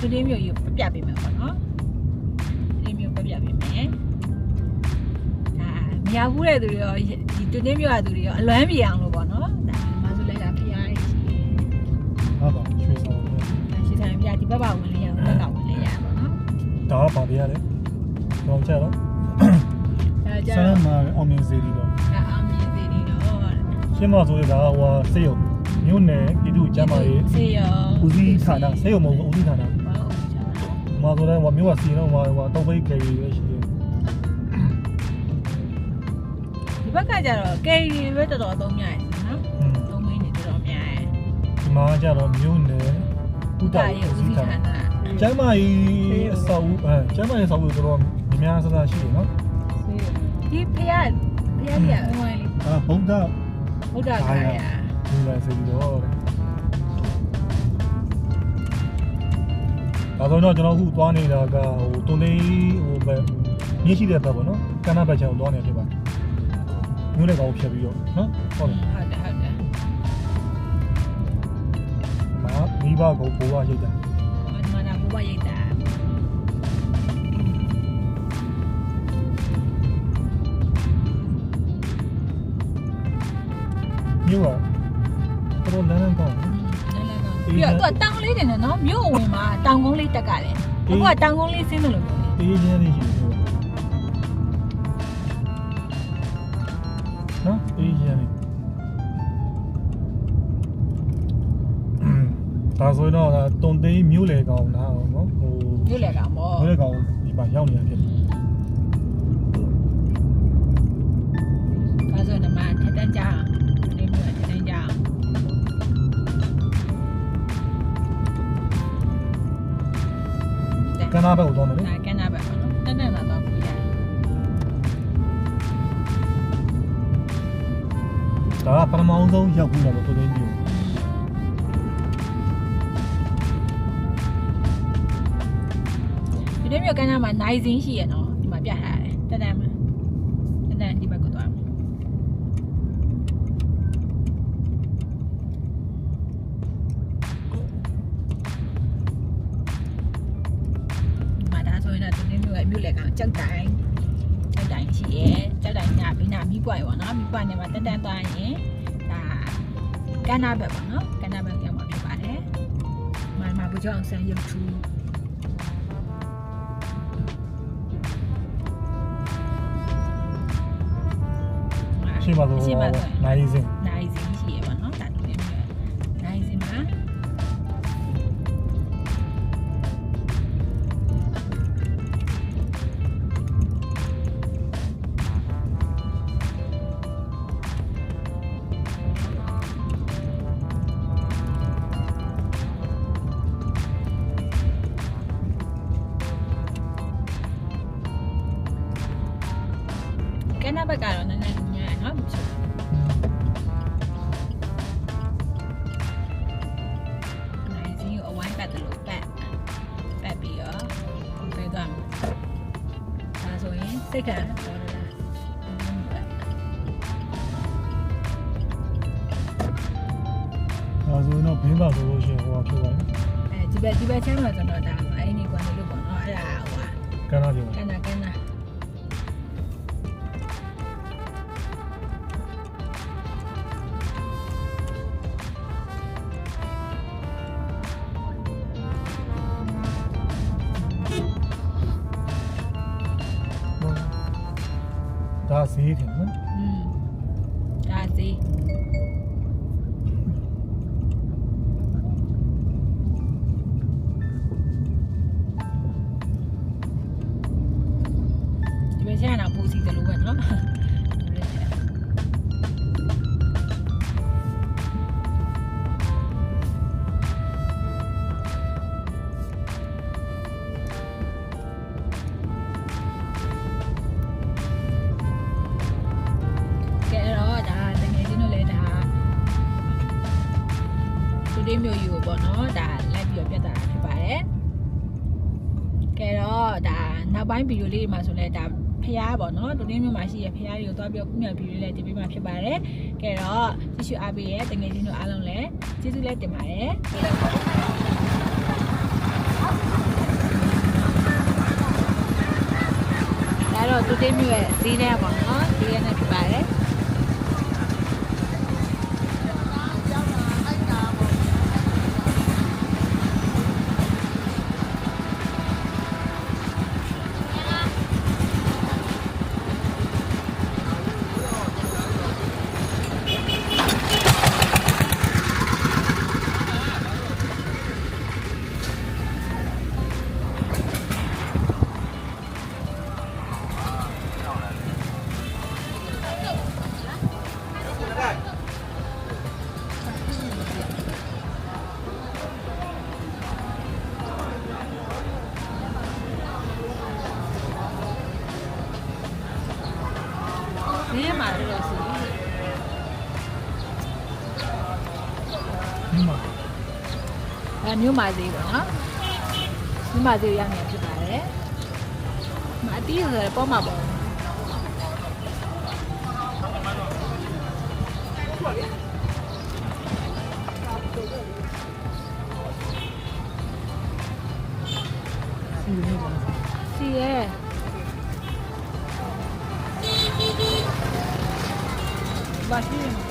သူလေးမျိုးကြီးပြပြပေးမယ်ပေါ့နော်သူလေးမျိုးပြပြပေးမယ်ဒါမရဘူးတဲ့သူတွေရောဒီသူလေးမျိုးကသူတွေရောအလွမ်းပြေအောင်လို့ပေါ့နော်ဒါမှဆိုလဲဒါဖျားရရှိတယ်ဟုတ်ပါရွှေဆောင်ဒါရှိတယ်ပြဒီဘက်ကဝင်လေးရအောင်ဘက်ကဝင်လေးရပါတော့ဒါကပါပြရလေတော့ကြတော့ဒါကြဆတော့မ်းမှာအောင်မြင်စေဒီတော့ဒါအောင်မြင်သေးတယ်တော့ရှင်းမဆိုရတာဟိုစေယုံမြို့နယ်ပြည်သူ့ကျမ်းမာရေးဆေးရောဦးစီးဌာနစေယုံမဟုတ်ဦးစီးဌာနဘာလို့ဦးချာလဲဒီ မှာဆိုတော့ဟိုမြို့ကစီတော့ဟိုဟိုတော့ဖိတ်ခေရီပဲရှိတယ်ဒီဘက်ကကြတော့ကယ်ရီပဲတော်တော်သုံးများတယ်နော်อืมသုံးမင်းနေတော်တော်များတယ်ဒီမှာကျတော့မြို့နယ်ဥဒဒါရေးရဲ့ဦးဦးစီးစီးဌာဌာနနကျမ်းမာရေးအဆောက်အဦအဲကျမ်းမာရေးအဆောက်အဦဆိုတော့အများဆဆရှိတယ်နော်ဒီဖះဖះကြီးအဝိုင်းလေးအာဗုဒ္ဓဘုရားခါရဒီလိုစေဒီတော့ ဒါဆိုတော့ကျွန်တော်အခုသွားနေတာကဟိုတုံလေးဟိုပဲမြင့်ရှိတဲ့ဘက်ပေါ့နော်ကန္နာဘက်ချောင်းသွားနေတယ်ပါမြို့နယ်ကောင်ဖြတ်ပြီးတော့နော်ဟုတ်တယ်ဟုတ်တယ်ဟုတ်တယ်မာမိဘကိုဘိုးကရိတ်တာဒီမှာကဘုရားရိတ်တာမြို့က ပြီးတော့သူကတောင်လေးတယ်နော်မြို့ဝင်မှာတောင်ကုန်းလေးတက်ကတယ်အခုကတောင်ကုန်းလေးဆင်းတယ်လို့ပြောတယ်အေးချမ်းလေးရှိတယ်မြို့နော်အေးချမ်းလေးဒါဆိုရင်တော့တုံသိန်းမြို့လေကောင်နားနော်ဟိုမြို့လေကောင်ပေါ့မြို့လေကောင်ဒီမှာရောက်နေတာဖြစ်တယ် န္နာဘက်ကိုသွားမယ်လေဒါကန်နာပဲပေါ့နော်တက်တက်လာတော့ပြရတယ်ဒါကပထမအောင်ဆုံးရောက်ပြီးတော့တုံသိန်းမြို့ဒီနေ့မြို့ကန်နာမှာနိုင်စင်းရှိရနော် င်ပေါ့နော်မိပွိုင်နဲ့မှာတက်တန်းသွားရင်ဒါကန္နာဘက်ပေါ့နော်ကန္နာဘက်ရောက်မှာဖြစ်ပါတယ်မမဘူကြောင့်ဆန်ရုပ်ထူးရှင်းပါဆိုရှင်းပါဆိုနိုင်စင်နိုင် ကနဘက်ကတော့နည်းနည်းညံ့နော်ဆိုနိုင်စီကိုအဝိုင်းပတ်တယ်လို့ပတ်ပတ်ပြီးတော့ပြေးသွားမယ်ဒါဆိုရင်စိတ်ကပေါ်လာဒါဆိုရင်တော့ဘင်းပါဆိုလို့ရှိရင်ဟိုကဖြစ်သွားတယ်အဲဒီဘက်ဒီဘက်ချမ်းမှာကျွန်တော်ဒါအဲ့ဒီကွန်လို့ပေါ့နော်အဲ့ဒါဟိုကန္နာကျော်ကနကနဒါ ဈေးတယ်နော်อื နောက်ပိုင်းဗီဒီယိုလေးတွေမှာဆိုလဲဒါဖျားပေါ့နော်ဒုတိယမြို့မှာရှိရဖျားတွေကိုသွားပြီးကုမြဗီဒီယိုလေးတင်ပေးမှာဖြစ်ပါတယ်ကဲတော့ကြည့်ရှုအားပေးရတငယ်ချင်းတို့အားလုံးလည်းကျေးဇူးလေးတင်ပါတယ်တော့သူတိမျိုးရဲ့ဈေးထဲပေါ့နော်ဈေးထဲနဲ့ဖြစ်ပါတယ် 牛麻အဲ牛麻သေးပေါ့နော်牛麻သေးရနေဖြစ်ပါတယ်မအတီးဆိုရယ်ပေါ့မှာပေါ့စီရဲ့ဘာရှိနေ